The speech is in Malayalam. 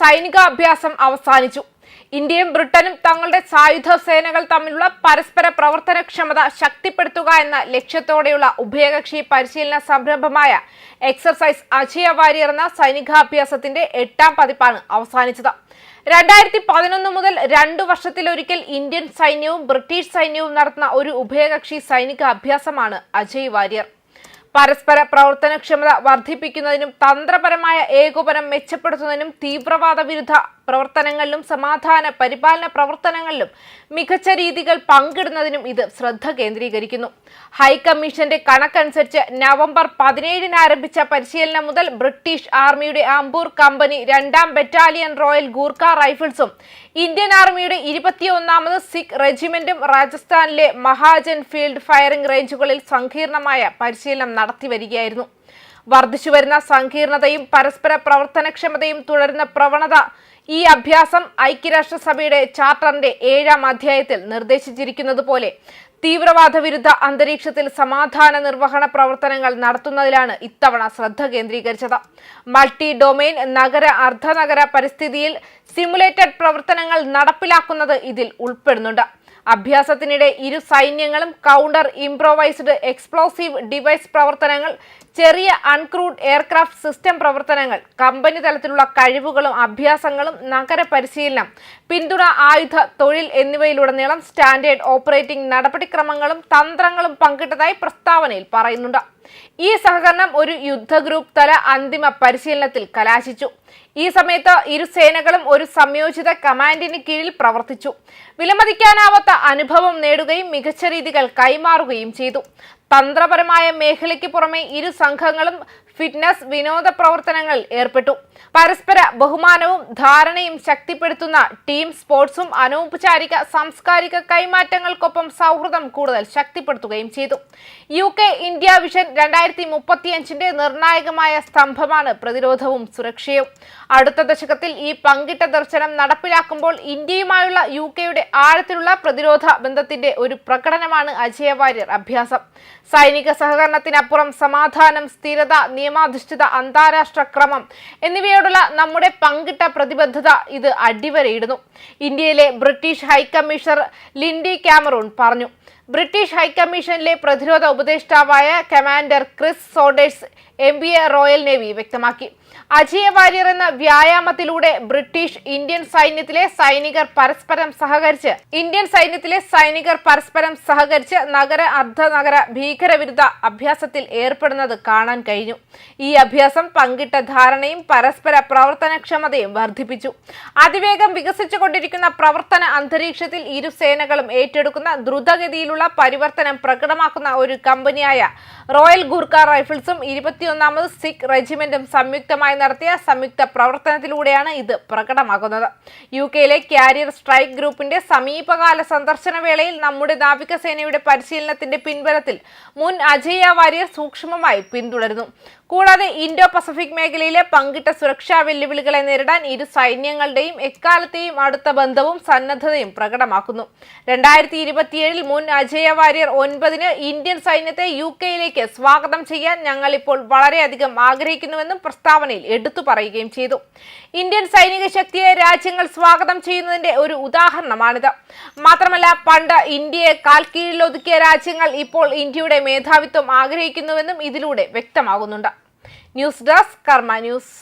സൈനികാഭ്യാസം അവസാനിച്ചു. ഇന്ത്യയും ബ്രിട്ടനും തങ്ങളുടെ സായുധ സേനകൾ തമ്മിലുള്ള പരസ്പര പ്രവർത്തനക്ഷമത ശക്തിപ്പെടുത്തുക എന്ന ലക്ഷ്യത്തോടെയുള്ള ഉഭയകക്ഷി പരിശീലന സംരംഭമായ എക്സർസൈസ് അജയ വാരിയർ എന്ന സൈനികാഭ്യാസത്തിന്റെ എട്ടാം പതിപ്പാണ് അവസാനിച്ചത്. രണ്ടായിരത്തി പതിനൊന്ന് മുതൽ രണ്ടു വർഷത്തിലൊരിക്കൽ ഇന്ത്യൻ സൈന്യവും ബ്രിട്ടീഷ് സൈന്യവും നടത്തുന്ന ഒരു ഉഭയകക്ഷി സൈനിക അഭ്യാസമാണ് അജയ് വാരിയർ. പരസ്പര പ്രവർത്തനക്ഷമത വർദ്ധിപ്പിക്കുന്നതിനും തന്ത്രപരമായ ഏകോപനം മെച്ചപ്പെടുത്തുന്നതിനും തീവ്രവാദ വിരുദ്ധ പ്രവർത്തനങ്ങളിലും സമാധാന പരിപാലന പ്രവർത്തനങ്ങളിലും മികച്ച രീതികൾ പങ്കിടുന്നതിനും ഇത് ശ്രദ്ധ കേന്ദ്രീകരിക്കുന്നു. ഹൈക്കമ്മീഷന്റെ കണക്കനുസരിച്ച് നവംബർ പതിനേഴിന് ആരംഭിച്ച പരിശീലനം മുതൽ ബ്രിട്ടീഷ് ആർമിയുടെ അംബൂർ കമ്പനി രണ്ടാം ബറ്റാലിയൻ റോയൽ ഗൂർഖ റൈഫിൾസും ഇന്ത്യൻ ആർമിയുടെ ഇരുപത്തിയൊന്നാമത് സിഖ് റെജിമെന്റും രാജസ്ഥാനിലെ മഹാജൻ ഫീൽഡ് ഫയറിംഗ് റേഞ്ചുകളിൽ സങ്കീർണമായ പരിശീലനം നടത്തിവരികയായിരുന്നു വർദ്ധിച്ചുവരുന്ന സങ്കീർണതയും പരസ്പര പ്രവർത്തനക്ഷമതയും തുടരുന്ന പ്രവണത ഈ അഭ്യാസം ഐക്യരാഷ്ട്രസഭയുടെ ചാർട്ടറിന്റെ ഏഴാം അധ്യായത്തിൽ നിർദ്ദേശിച്ചിരിക്കുന്നത് പോലെ തീവ്രവാദ വിരുദ്ധ അന്തരീക്ഷത്തിൽ സമാധാന നിർവഹണ പ്രവർത്തനങ്ങൾ നടത്തുന്നതിലാണ് ഇത്തവണ ശ്രദ്ധ കേന്ദ്രീകരിച്ചത്. മൾട്ടി ഡൊമെയിൻ നഗര അർദ്ധനഗര പരിസ്ഥിതിയിൽ സിമുലേറ്റഡ് പ്രവർത്തനങ്ങൾ നടപ്പിലാക്കുന്നത് ഇതിൽ ഉൾപ്പെടുന്നുണ്ട്. അഭ്യാസത്തിനിടെ ഇരു സൈന്യങ്ങളും കൗണ്ടർ ഇംപ്രോവൈസ്ഡ് എക്സ്പ്ലോസീവ് ഡിവൈസ് പ്രവർത്തനങ്ങൾ ചെറിയ അൺക്രൂഡ് എയർക്രാഫ്റ്റ് സിസ്റ്റം പ്രവർത്തനങ്ങൾ കമ്പനി തലത്തിലുള്ള കഴിവുകളും അഭ്യാസങ്ങളും നഗര പരിശീലനം പിന്തുണ ആയുധ തൊഴിൽ എന്നിവയിലുടനീളം സ്റ്റാൻഡേർഡ് ഓപ്പറേറ്റിംഗ് നടപടിക്രമങ്ങളും തന്ത്രങ്ങളും പങ്കിട്ടതായി പ്രസ്താവനയിൽ പറയുന്നുണ്ട്. ഈ സഹകരണം ഒരു യുദ്ധ ഗ്രൂപ്പ് തല അന്തിമ പരിശീലനത്തിൽ കലാശിച്ചു. ഈ സമയത്ത് ഇരു സേനകളും ഒരു സംയോജിത കമാൻഡിന് കീഴിൽ പ്രവർത്തിച്ചു. വിലമതിക്കാനാവാത്ത അനുഭവം നേടുകയും മികച്ച രീതികൾ കൈമാറുകയും ചെയ്തു. തന്ത്രപരമായ മേഖലയ്ക്ക് പുറമെ ഇരു സംഘങ്ങളും ഫിറ്റ്നസ് വിനോദ പ്രവർത്തനങ്ങളിൽ ഏർപ്പെട്ടു. പരസ്പര ബഹുമാനവും ധാരണയും ശക്തിപ്പെടുത്തുന്ന ടീം സ്പോർട്സും അനൗപചാരിക സാംസ്കാരിക കൈമാറ്റങ്ങൾക്കൊപ്പം സൗഹൃദം കൂടുതൽ ശക്തിപ്പെടുത്തുകയും ചെയ്തു. യു കെ ഇന്ത്യ വിഷൻ രണ്ടായിരത്തി മുപ്പത്തിയഞ്ചിന്റെ നിർണായകമായ സ്തംഭമാണ് പ്രതിരോധവും സുരക്ഷയും. അടുത്ത ദശകത്തിൽ ഈ പങ്കിട്ട ദർശനം നടപ്പിലാക്കുമ്പോൾ ഇന്ത്യയുമായുള്ള യു കെയുടെ ആഴത്തിലുള്ള പ്രതിരോധ ബന്ധത്തിന്റെ ഒരു പ്രകടനമാണ് അജയ വാര്യർ അഭ്യാസം. സൈനിക സഹകരണത്തിനപ്പുറം സമാധാനം സ്ഥിരത നിയമാധിഷ്ഠിത അന്താരാഷ്ട്ര ക്രമം എന്നിവയോടുള്ള നമ്മുടെ പങ്കിട്ട പ്രതിബദ്ധത ഇത് അടിവരയിടുന്നു. ഇന്ത്യയിലെ British high commissioner Lindy Cameron പറഞ്ഞു. ബ്രിട്ടീഷ് ഹൈക്കമ്മീഷനിലെ പ്രതിരോധ ഉപദേഷ്ടാവായ commander Chris Saunders M B A royal navy വ്യക്തമാക്കി. അജയ വാര്യർ എന്ന വ്യായാമത്തിലൂടെ ബ്രിട്ടീഷ് ഇന്ത്യൻ സൈന്യത്തിലെ സൈനികർ പരസ്പരം സഹകരിച്ച് ഇന്ത്യൻ സൈന്യത്തിലെ സൈനികർ പരസ്പരം സഹകരിച്ച് നഗര അർദ്ധനഗര ഭീകരവിരുദ്ധ അഭ്യാസത്തിൽ ഏർപ്പെടുന്നത് കാണാൻ കഴിഞ്ഞു. ഈ അഭ്യാസം പങ്കിട്ട ധാരണയും പരസ്പര പ്രവർത്തനക്ഷമതയും വർദ്ധിപ്പിച്ചു. അതിവേഗം വികസിച്ചുകൊണ്ടിരിക്കുന്ന പ്രവർത്തന അന്തരീക്ഷത്തിൽ ഇരു സേനകളും ഏറ്റെടുക്കുന്ന ദ്രുതഗതിയിലുള്ള പരിവർത്തനം പ്രകടമാക്കുന്ന ഒരു കമ്പനിയായ റോയൽ ഗൂർഖ റൈഫിൾസും ഇരുപത്തിയൊന്നാമത് സിഖ് റെജിമെന്റും സംയുക്തമായി നടത്തിയ സംയുക്ത പ്രവർത്തനത്തിലൂടെയാണ് ഇത് പ്രകടമാകുന്നത്. യു കെയിലെ കാരിയർ സ്ട്രൈക്ക് ഗ്രൂപ്പിന്റെ സമീപകാല സന്ദർശന വേളയിൽ നമ്മുടെ നാവികസേനയുടെ പരിശീലനത്തിന്റെ പിൻബലത്തിൽ മുൻ അജയ വാര്യർ സൂക്ഷ്മമായി പിന്തുടരുന്നു. കൂടാതെ ഇൻഡോ പസഫിക് മേഖലയിലെ പങ്കിട്ട സുരക്ഷാ വെല്ലുവിളികളെ നേരിടാൻ ഇരു സൈന്യങ്ങളുടെയും എക്കാലത്തെയും അടുത്ത ബന്ധവും സന്നദ്ധതയും പ്രകടമാക്കുന്നു. രണ്ടായിരത്തി ഇരുപത്തിയേഴിൽ മുൻ അജയ വാര്യർ ഒൻപതിന് ഇന്ത്യൻ സൈന്യത്തെ യു കെയിലേക്ക് സ്വാഗതം ചെയ്യാൻ ഞങ്ങൾ ഇപ്പോൾ വളരെയധികം ആഗ്രഹിക്കുന്നുവെന്നും പ്രസ്താവനയിൽ എടുത്തു പറയുകയും ചെയ്തു. ഇന്ത്യൻ സൈനിക ശക്തിയെ രാജ്യങ്ങൾ സ്വാഗതം ചെയ്യുന്നതിന്റെ ഒരു ഉദാഹരണമാണിത്. മാത്രമല്ല പണ്ട് ഇന്ത്യയെ കാൽ കീഴിലൊതുക്കിയ രാജ്യങ്ങൾ ഇപ്പോൾ ഇന്ത്യയുടെ മേധാവിത്വം ആഗ്രഹിക്കുന്നുവെന്നും ഇതിലൂടെ വ്യക്തമാകുന്നുണ്ട്. News desk Karma news.